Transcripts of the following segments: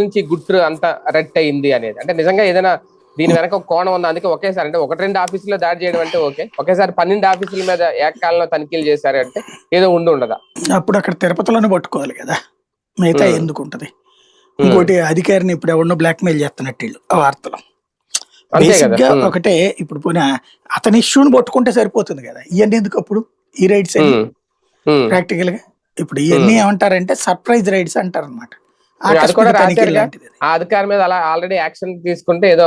నుంచి గుట్టు అంత రెట్ అయింది అనేది. అంటే నిజంగా ఏదైనా దీని వెనక ఒక కోణం ఉంది? అందుకే ఒకేసారి అంటే ఒకటి రెండు ఆఫీసులో దాడి చేయడం అంటే ఓకే. ఒకేసారి పన్నెండు ఆఫీసుల మీద ఏకకాలంలో తనిఖీలు చేశారు అంటే ఏదో ఉండి ఉండదా? అప్పుడు అక్కడ తిరుపతిలోనే పట్టుకోవాలి కదా. మిగతా. ఎందుకు ఉంటది? ఇంకోటి అధికారిని ఇప్పుడు ఎవరినో బ్లాక్ మెయిల్ చేస్తున్నట్టు వీళ్ళు ఆ వార్తలు. బేసిక్గా ఒకటే ఇప్పుడు పోయిన అతని ఇష్యూని పట్టుకుంటే సరిపోతుంది కదా. ఇవన్నీ ఎందుకు అప్పుడు? ఈ రైడ్స్. ప్రాక్టికల్గా? ఇప్పుడు ఇవన్నీ ఏమంటారంటే సర్ప్రైజ్ రైడ్స్ అంటారు అనమాట అది కూడా రాశారుగా. ఆ అధికారి మీద అలా ఆల్రెడీ యాక్షన్ తీసుకుంటే ఏదో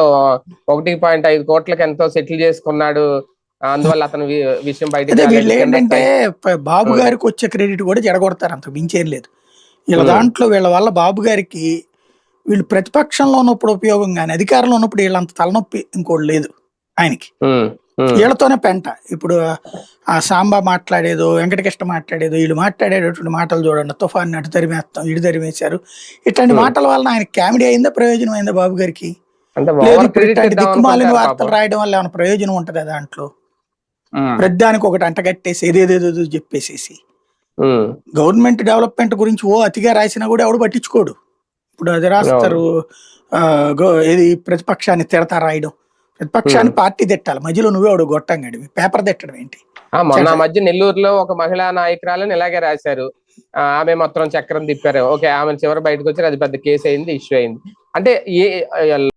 ఒకటి పాయింట్ ఐదు కోట్లకి ఎంతో సెటిల్ చేసుకున్నాడు. అందువల్ల అతను విషయం బయట వీళ్ళు ఏంటంటే బాబు గారికి వచ్చే క్రెడిట్ కూడా జడగొడతారు అంత మించేం లేదు. వీళ్ళ. దాంట్లో వీళ్ళ వల్ల బాబు గారికి వీళ్ళు ప్రతిపక్షంలో ఉన్నప్పుడు ఉపయోగం కానీ అధికారంలో ఉన్నప్పుడు వీళ్ళంత తలనొప్పి ఇంకోటి లేదు ఆయనకి. వీళ్ళతోనే పెంట. ఇప్పుడు ఆ సాంబా మాట్లాడేదో వెంకటకృష్ణ మాట్లాడేదో వీళ్ళు మాట్లాడేటటువంటి మాటలు చూడండి. తుఫాన్ అటు తరిమేస్తాం ఇటు తరిమేశారు. ఇట్లాంటి Hmm. మాటల వల్ల ఆయన కామెడీ అయిందా ప్రయోజనం అయిందా బాబు గారికి? దిక్కుమాలిన వార్తలు. రాయడం వల్ల ఏమైనా ప్రయోజనం ఉంటుందా దాంట్లో? ఉమ్, ప్రతిదానికి ఒకటి అంటగట్టేసి ఏదేదేదో చెప్పేసేసి. గవర్నమెంట్ డెవలప్మెంట్ గురించి ఓ అతిగా రాసినా కూడా ఎవడు పట్టించుకోడు. ఇప్పుడు అది రాస్తారు ఏది ప్రతిపక్షాన్ని తిడతా రాయడం. ప్రతిపక్షాన్ని పార్టీ తిట్టాలి. మధ్యలో నువ్వే వాడు గొట్టంగాడివి పేపర్ తిట్టడం ఏంటి? ఆ, మొన్న మధ్య నెల్లూరులో ఒక మహిళా నాయకురాలని ఇలాగే రాశారు. ఆమె మొత్తం చక్రం తిప్పారు. ఓకే ఆమె చివరి బయటకు వచ్చారు అది పెద్ద కేసు అయింది ఇష్యూ అయింది. అంటే ఏ